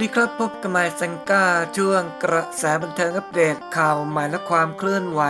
ดีครับ พบกับไมค์ซังก้าช่วงกระแสบันเทิงอัปเดตข่าวใหม่และความเคลื่อนไหว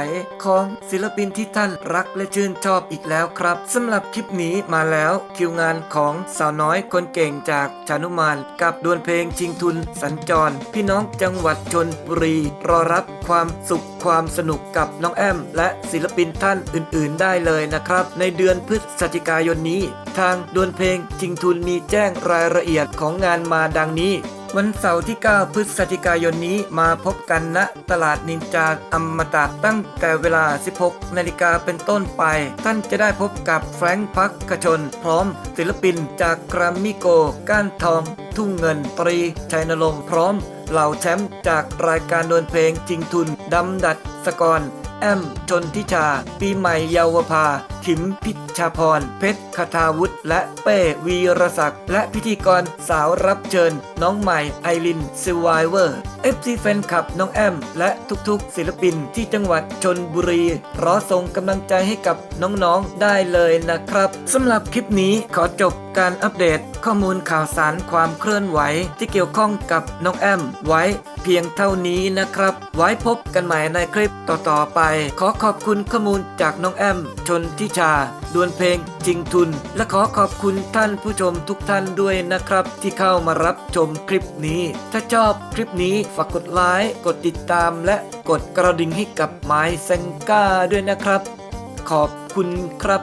ของศิลปินที่ท่านรักและชื่นชอบอีกแล้วครับสำหรับคลิปนี้มาแล้วคิวงานของสาวน้อยคนเก่งจากชานุมาน กับดวลเพลงชิงทุนสัญจร พี่น้องจังหวัดชนบุรี รอรับความสุขความสนุกกับน้องแอม และศิลปินท่านอื่น ๆ ได้เลยนะครับ ในเดือนพฤศจิกายนนี้ ทางดวลเพลงชิงทุนมีแจ้งรายละเอียดของงานมาดังนี้ วันเสาร์ที่ 9 พฤศจิกายนนี้มาพบกันณตลาดนินจาอมตะตั้งแต่เวลา 16 นาฬิกาเป็นต้นไป ท่านจะได้พบกับแฟรงค์พักกชน พร้อมศิลปินจากกรัมมิโก ก้านทอง ทุ่งเงินตรีชัยนรงค์พร้อมเหล่าแชมป์จากรายการดวลเพลงจริงทุนดำดัดสกรแอมชนทิชา ปีใหม่เยาวภาขิมพิชาพร เพชรคทาวุฒิและเป้วีรศักดิ์และพิธีกรสาวรับเชิญ น้องใหม่ไอรินซิวายเวอร์ FC แฟนคลับน้องแอม และทุกๆ ศิลปินที่จังหวัดชนบุรีรอส่งกำลังใจให้กับน้องๆได้เลยนะครับสำหรับคลิปนี้ขอจบการอัปเดตข้อมูลข่าวสารความเคลื่อนไหวที่เกี่ยวข้องกับน้องแอม ไว้เพียงเท่านี้นะครับ ไว้พบกันใหม่ในคลิปต่อๆไป ขอขอบคุณข้อมูลจากน้องแอม ชนทิชา ดวลเพลงจริงทุน และขอขอบคุณท่านผู้ชมทุกท่านด้วยนะครับ ที่เข้ามารับชมคลิปนี้ ถ้าชอบคลิปนี้ฝากกดไลค์กดติดตามและกดกระดิ่งให้กับไม้แซงก้าด้วยนะครับ ขอบคุณครับ